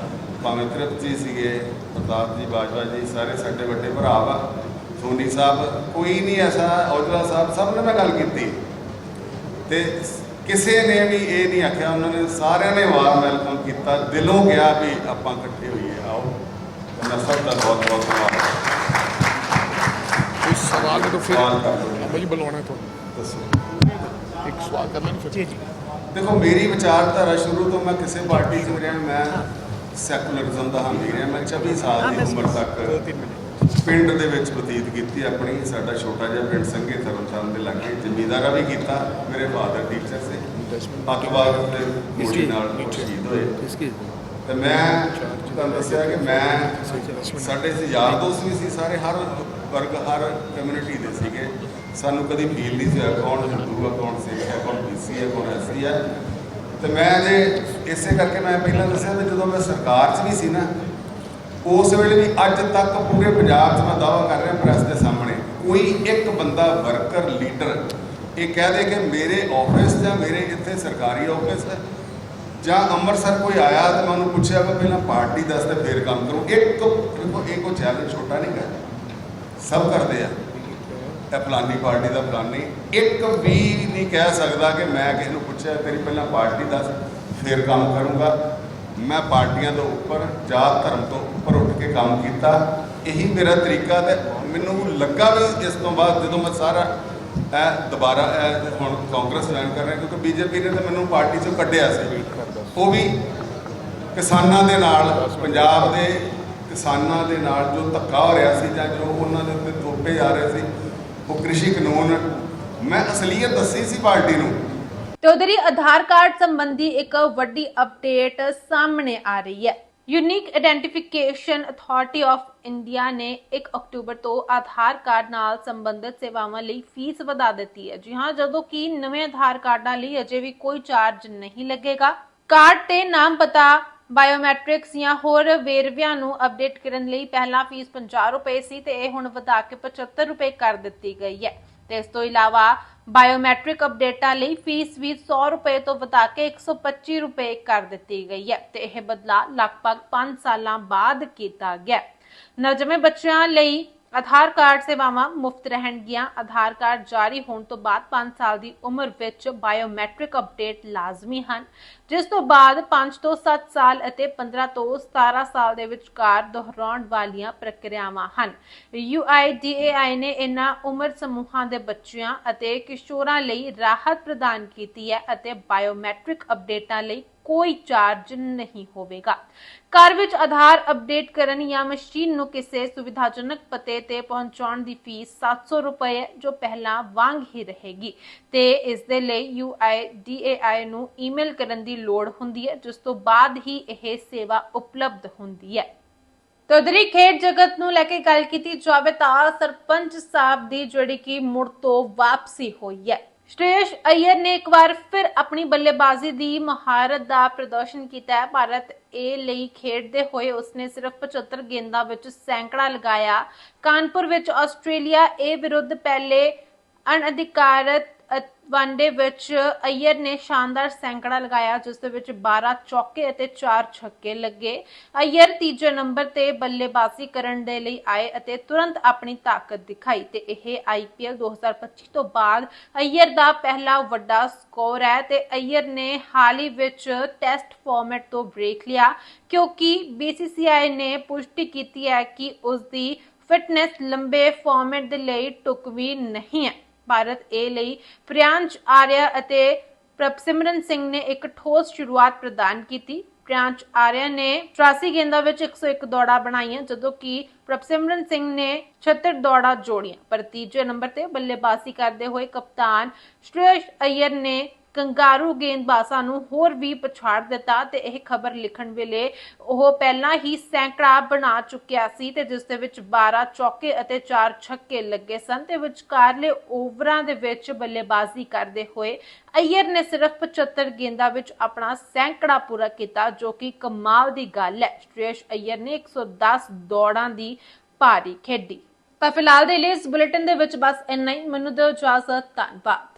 ਭਾਵੇਂ ਤ੍ਰਿਪਤ ਜੀ ਸੀਗੇ, ਪ੍ਰਤਾਪ ਜੀ, ਬਾਜਵਾ ਜੀ, ਸਾਰੇ ਸਾਡੇ ਵੱਡੇ ਭਰਾ ਵਾ। ਸੋਨੀ ਸਾਹਿਬ, ਕੋਈ ਨਹੀਂ ਐਸਾ, ਔਜਲਾ ਸਾਹਿਬ, ਸਭ ਨੇ ਮੈਂ ਗੱਲ ਕੀਤੀ। ਤੇ ਕਿਸੇ ਨੇ ਵੀ ਇਹ ਨਹੀਂ ਆਖਿਆ ਉਹਨਾਂ ਨੇ ਸਾਰਿਆਂ ਨੇ ਵਾਰ ਵੈਲਕਮ ਕੀਤਾ। ਦਿਲੋਂ ਗਿਆ ਵੀ ਆਪਾਂ ਇਕੱਠੇ ਹੋਈਏ ਆਓ। ਉਹਨਾਂ ਸਭ ਦਾ ਬਹੁਤ ਬਹੁਤ ਧੰਨਵਾਦ ਕੋਈ ਸਵਾਲ ਤਾਂ ਫਿਰ। ਆਪਾਂ ਜੀ ਬੁਲਾਉਣਾ ਤੁਹਾਨੂੰ ਦੱਸੋ। ਇੱਕ ਸਵਾਲ ਕਰ ਲੈਣ ਫਿਰ। ਜੀ ਜੀ। ਦੇਖੋ ਮੇਰੀ ਵਿਚਾਰਧਾਰਾ ਸ਼ੁਰੂ ਤੋਂ ਮੈਂ ਕਿਸੇ ਪਾਰਟੀ 'ਚ ਨਹੀਂ ਰਿਹਾ ਮੈਂ ਸੈਕੂਲਰਿਜ਼ਮ ਦਾ ਹਾਮੀ ਰਿਹਾ। ਮੈਂ 26 ਸਾਲ ਦੀ ਉਮਰ ਤੱਕ ਪਿੰਡ ਦੇ ਵਿੱਚ ਬਤੀਤ ਕੀਤੀ ਆਪਣੀ। ਸਾਡਾ ਛੋਟਾ ਜਿਹਾ ਪਿੰਡ ਸੰਘੇ ਤਰਨਤਾਰਨ ਦੇ ਲਾਗੇ ਜ਼ਮੀਂਦਾਰਾ ਵੀ ਕੀਤਾ। ਮੇਰੇ ਫਾਦਰ ਟੀਚਰ ਸੀ। ਅੱਤਵਾਦ ਦੇ ਗੋਲੀ ਨਾਲ ਉਹ ਸ਼ਹੀਦ ਹੋਏ। ਤੇ ਮੈਂ ਤੁਹਾਨੂੰ ਦੱਸਿਆ ਕਿ ਮੈਂ ਸਾਡੇ ਸੀ ਯਾਰ ਦੋਸਤ ਵੀ ਸੀ ਸਾਰੇ ਹਰ ਵਰਗ ਹਰ ਕਮਿਊਨਿਟੀ ਦੇ ਸੀਗੇ। ਸਾਨੂੰ ਕਦੀ ਫੀਲ ਨਹੀਂ ਸੀ ਹੋਇਆ ਕੌਣ ਹਿੰਦੂ ਆ ਕੌਣ ਸਿੱਖ ਹੈ ਕੌਣ ਬੀਸੀ ਹੈ ਕੌਣ ਐਸਸੀ ਹੈ ਤੇ ਮੈਂ ਜੇ ਇਸੇ ਕਰਕੇ ਮੈਂ ਪਹਿਲਾਂ ਦੱਸਿਆ ਵੀ ਜਦੋਂ ਮੈਂ ਸਰਕਾਰ 'ਚ ਵੀ ਸੀ ਨਾ ਉਸ ਵੇਲੇ ਵੀ ਅੱਜ ਤੱਕ ਪੂਰੇ ਪੰਜਾਬ 'ਚ ਮੈਂ ਦਾਅਵਾ ਕਰ ਰਿਹਾ ਪ੍ਰੈਸ ਦੇ ਸਾਹਮਣੇ ਕੋਈ ਇੱਕ ਬੰਦਾ ਵਰਕਰ ਲੀਡਰ ਇਹ ਕਹਿ ਦੇ ਕਿ ਮੇਰੇ ਆਫਿਸ ਜਾਂ ਮੇਰੇ ਇੱਥੇ ਸਰਕਾਰੀ ਆਫਿਸ ਹੈ। ਜਾਂ ਅੰਮ੍ਰਿਤਸਰ ਕੋਈ ਆਇਆ ਤੇ ਮੈਂ ਉਹਨੂੰ ਪੁੱਛਿਆ ਕਿ ਪਹਿਲਾਂ ਪਾਰਟੀ ਦੱਸ ਤੇ ਫਿਰ ਕੰਮ ਕਰੂੰ। ਇੱਕ ਦੇਖੋ ਇਹ ਕੋਈ ਚੈਲੰਜ ਛੋਟਾ ਨਹੀਂ ਹੈ। ਸਭ ਕਰਦੇ ਆ। ਇਹ ਫਲਾਨੀ ਪਾਰਟੀ ਦਾ ਫਲਾਨੀ। ਇੱਕ ਵੀ ਨਹੀਂ ਕਹਿ ਸਕਦਾ ਕਿ ਮੈਂ ਕਿਸੇ ਨੂੰ ਪੁੱਛਿਆ, ਤੇਰੀ ਪਹਿਲਾਂ ਪਾਰਟੀ ਦੱਸ, ਫਿਰ ਕੰਮ ਕਰੂੰਗਾ। ਮੈਂ ਪਾਰਟੀਆਂ ਤੋਂ ਉੱਪਰ, ਜਾਤ ਧਰਮ ਤੋਂ ਉੱਪਰ ਉੱਠ ਕੇ ਕੰਮ ਕੀਤਾ। ਇਹੀ ਮੇਰਾ ਤਰੀਕਾ ਤੇ ਮੈਨੂੰ ਲੱਗਾ ਵੀ ਇਸ ਤੋਂ ਬਾਅਦ ਜਦੋਂ ਮੈਂ ਸਾਰਾ ਇਹ ਦੁਬਾਰਾ ਇਹ ਹੁਣ ਕਾਂਗਰਸ ਜੁਆਇਨ ਕਰ ਰਿਹਾ ਕਿਉਂਕਿ ਬੀਜੇਪੀ ਨੇ ਤਾਂ ਮੈਨੂੰ ਪਾਰਟੀ ਚੋਂ ਕੱਢਿਆ ਸੀ। ਉਹ ਵੀ ਕਿਸਾਨਾਂ ਦੇ ਨਾਲ, ਪੰਜਾਬ ਦੇ ਕਿਸਾਨਾਂ ਦੇ ਨਾਲ ਜੋ ਧੱਕਾ ਹੋ ਰਿਹਾ ਸੀ ਜਾਂ ਜੋ ਉਹਨਾਂ ਦੇ ਉੱਤੇ ਤੋਪੇ ਜਾ ਰਹੇ ਸੀ, ਉਹ ਕ੍ਰਿਸ਼ੀ ਕਾਨੂੰਨ ਮੈਂ ਅਸਲੀਅਤ ਦੱਸੀ ਸੀ ਪਾਰਟੀ ਨੂੰ। ਤੇ ਉਧਰੀ ਆਧਾਰ ਕਾਰਡ ਸੰਬੰਧੀ ਇੱਕ ਵੱਡੀ ਅਪਡੇਟ ਸਾਹਮਣੇ ਆ ਰਹੀ ਹੈ। Unique identification authority of India ਨੇ 1 ਅਕਤੂਬਰ ਤੋਂ ਆਧਾਰ ਕਾਰਡ ਨਾਲ ਸੰਬੰਧਿਤ ਸੇਵਾਵਾਂ ਲਈ ਫੀਸ ਵਧਾ ਦਿੱਤੀ ਹੈ। ਜੀ ਹਾਂ, ਜਦੋਂ ਕਿ ਨਵੇਂ ਆਧਾਰ ਕਾਰਡਾਂ ਲਈ ਅਜੇ ਵੀ ਕੋਈ ਚਾਰਜ ਨਹੀਂ ਲੱਗੇਗਾ। ਕਾਰਡ ਤੇ ਨਾਮ ਪਤਾ ਬਾਇਓਮੈਟ੍ਰਿਕਸ ਜਾਂ ਹੋਰ ਵੇਰਵਿਆਂ ਨੂੰ ਅਪਡੇਟ ਕਰਨ ਲਈ ਪਹਿਲਾਂ ਫੀਸ 50 ਰੁਪਏ ਸੀ ਤੇ ਇਹ ਹੁਣ ਵਧਾ ਕੇ 75 ਰੁਪਏ ਕਰ ਦਿੱਤੀ ਗਈ ਹੈ। ਤੇ ਇਸ ਤੋਂ ਇਲਾਵਾ ਬਾਇਓਮੈਟ੍ਰਿਕ ਅਪਡੇਟਾਂ ਲਈ ਫੀਸ ਵੀ 100 ਰੁਪਏ ਤੋਂ ਵਧਾ ਕੇ 125 ਰੁਪਏ ਕਰ ਦਿੱਤੀ ਗਈ ਹੈ ਤੇ ਇਹ ਬਦਲਾਅ ਲਗਭਗ 5 ਸਾਲਾਂ ਬਾਅਦ ਕੀਤਾ ਗਿਆ ਨਵਜੰਮੇ ਬੱਚਿਆਂ ਲਈ ਆਧਾਰ ਕਾਰਡ ਸੇਵਾਵਾਂ ਮੁਫਤ ਰਹਿਣਗੀਆਂ। ਆਧਾਰ ਕਾਰਡ ਜਾਰੀ ਹੋਣ ਤੋਂ ਬਾਅਦ 5 ਸਾਲ ਦੀ ਉਮਰ ਵਿੱਚ ਬਾਇਓਮੈਟ੍ਰਿਕ ਅਪਡੇਟ ਲਾਜ਼ਮੀ ਹਨ। ਜਿਸ ਤੋਂ ਬਾਅਦ 5 ਤੋਂ 7 ਸਾਲ ਅਤੇ 15 ਤੋਂ 17 ਸਾਲ ਦੇ ਵਿਚਕਾਰ ਦੁਹਰਾਉਣ ਵਾਲੀਆਂ ਪ੍ਰਕਿਰਿਆਵਾਂ ਹਨ। UIDAI ਨੇ ਇਨ੍ਹਾਂ ਉਮਰ ਸਮੂਹਾਂ ਦੇ ਬੱਚਿਆਂ ਅਤੇ ਕਿਸ਼ੋਰਾਂ ਲਈ ਰਾਹਤ ਪ੍ਰਦਾਨ ਕੀਤੀ ਹੈ ਅਤੇ ਬਾਇਓਮੈਟ੍ਰਿਕ ਅਪਡੇਟਾਂ ਲਈ ਕੋਈ ਚਾਰਜ ਨਹੀਂ ਹੋਵੇਗਾ। ਘਰ ਵਿੱਚ ਆਧਾਰ ਅਪਡੇਟ ਕਰਨ ਜਾਂ ਮਸ਼ੀਨ ਨੂੰ ਕਿਸੇ ਸੁਵਿਧਾਜਨਕ ਪਤੇ ਤੇ ਪਹੁੰਚਾਉਣ ਦੀ ਫੀਸ 700 ਰੁਪਏ ਹੈ, ਜੋ ਪਹਿਲਾਂ ਵਾਂਗ ਹੀ ਰਹੇਗੀ ਤੇ ਇਸ ਦੇ ਲਈ UIDAI ਨੂੰ ਈਮੇਲ ਕਰਨ ਦੀ ਲੋੜ ਹੁੰਦੀ ਹੈ, ਜਿਸ ਤੋਂ ਬਾਅਦ ਹੀ ਇਹ ਸੇਵਾ ਉਪਲਬਧ ਹੁੰਦੀ ਹੈ। ਤੇ ਖੇਡ ਜਗਤ ਨੂੰ ਲੈ ਕੇ ਗੱਲ ਕੀਤੀ ਜਾਵੇ ਤਾਂ ਸਰਪੰਚ ਸਾਹਿਬ ਦੀ ਜਿਹੜੀ ਕਿ ਮੁੜ ਤੋਂ ਵਾਪਸੀ ਹੋਈ ਹੈ। ਸ਼੍ਰੇਸ਼ ਅਯਰ ਨੇ ਇੱਕ ਵਾਰ ਫਿਰ ਆਪਣੀ ਬੱਲੇਬਾਜ਼ੀ ਦੀ ਮਹਾਰਤ ਦਾ ਪ੍ਰਦਰਸ਼ਨ ਕੀਤਾ ਹੈ। ਭਾਰਤ ਏ ਲਈ ਖੇਡਦੇ ਹੋਏ ਉਸਨੇ ਸਿਰਫ 75 ਗੇਂਦਾਂ ਵਿੱਚ ਸੈਂਕੜਾ ਲਗਾਇਆ। ਕਾਨਪੁਰ ਵਿੱਚ ਆਸਟ੍ਰੇਲੀਆ ਏ ਵਿਰੁੱਧ ਪਹਿਲੇ ਅਣਅਧਿਕਾਰਤ ਵਨਡੇ ਵਿੱਚ ਅਯਰ ਨੇ ਸ਼ਾਨਦਾਰ ਸੈਂਕੜਾ ਲਗਾਇਆ, ਜਿਸ ਦੇ ਵਿੱਚ 12 ਚੌਕੇ ਅਤੇ 4 ਛੱਕੇ ਲੱਗੇ। ਅਯਰ ਤੀਜੇ ਨੰਬਰ ਤੇ ਬੱਲੇਬਾਜ਼ੀ ਕਰਨ ਦੇ ਲਈ ਆਏ ਅਤੇ ਤੁਰੰਤ ਆਪਣੀ ਤਾਕਤ ਦਿਖਾਈ ਤੇ ਇਹ ਆਈਪੀਐਲ 2025 ਤੋਂ ਬਾਅਦ ਅਯਰ ਦਾ ਪਹਿਲਾ ਵੱਡਾ ਸਕੋਰ ਹੈ ਤੇ ਅਯਰ ਨੇ ਹਾਲ ਹੀ ਵਿੱਚ ਟੈਸਟ ਫਾਰਮੈਟ ਤੋਂ ਬ੍ਰੇਕ ਲਿਆ, ਕਿਉਂਕਿ BCCI ਨੇ ਪੁਸ਼ਟੀ ਕੀਤੀ ਹੈ ਕਿ ਉਸ ਦੀ ਫਿਟਨੈਸ ਲੰਬੇ ਫਾਰਮੈਟ ਦੇ ਲਈ ਟੁਕਵੀ ਨਹੀਂ ਹੈ। ਭਾਰਤ ਏ ਲਈ ਪ੍ਰਿਆੰਸ਼ ਆਰਿਆ ਅਤੇ ਪ੍ਰਭਸਿਮਰਨ ਸਿੰਘ ਨੇ ਇੱਕ ਠੋਸ ਸ਼ੁਰੂਆਤ ਪ੍ਰਦਾਨ ਕੀਤੀ। ਪ੍ਰਿਆੰਸ਼ ਆਰਿਆ ਨੇ 84 ਗੇਂਦਾਂ ਵਿੱਚ 101 ਦੌੜਾਂ ਬਣਾਈਆਂ, ਜਦੋਂ ਕਿ ਪ੍ਰਭਸਿਮਰਨ ਸਿੰਘ ਨੇ 76 ਦੌੜਾਂ ਜੋੜੀਆਂ। ਪਰ ਤੀਜੇ ਨੰਬਰ ਤੇ ਬੱਲੇਬਾਜ਼ੀ ਕਰਦੇ ਹੋਏ ਕਪਤਾਨ ਸ਼੍ਰੇਸ਼ ਅਯਰ ਨੇ ਕੰਗਾਰੂ ਗੇਂਦਬਾਜ਼ਾਂ ਨੂੰ ਹੋਰ ਵੀ ਪਛਾੜ ਦਿੱਤਾ ਤੇ ਇਹ ਖਬਰ ਲਿਖਣ ਵੇਲੇ ਉਹ ਪਹਿਲਾਂ ਹੀ ਸੈਂਕੜਾ ਬਣਾ ਚੁੱਕਿਆ ਸੀ ਤੇ ਜਿਸ ਦੇ ਵਿੱਚ 12 ਚੌਕੇ ਅਤੇ 4 ਛੱਕੇ ਲੱਗੇ ਸਨ ਤੇ ਵਿਚਕਾਰਲੇ ਓਵਰਾਂ ਦੇ ਵਿੱਚ ਬੱਲੇਬਾਜ਼ੀ ਕਰਦੇ ਹੋਏ ਅਯਰ ਨੇ ਸਿਰਫ 75 ਗੇਂਦਾਂ ਵਿੱਚ ਆਪਣਾ ਸੈਂਕੜਾ ਪੂਰਾ ਕੀਤਾ, ਜੋ ਕਿ ਕਮਾਲ ਦੀ ਗੱਲ ਹੈ। ਸ਼੍ਰੇਸ਼ ਅਯਰ ਨੇ 110 ਦੌੜਾਂ ਦੀ ਭਾਰੀ ਖੇਡੀ। ਤਾਂ ਫਿਲਹਾਲ ਦੇ ਲਈ ਇਸ ਬੁਲੇਟਿਨ ਦੇ ਵਿੱਚ ਬਸ ਇੰਨਾ ਹੀ। ਮੈਨੂੰ ਦਿਓ ਇਜਾਜ਼ਤ। ਧੰਨਵਾਦ।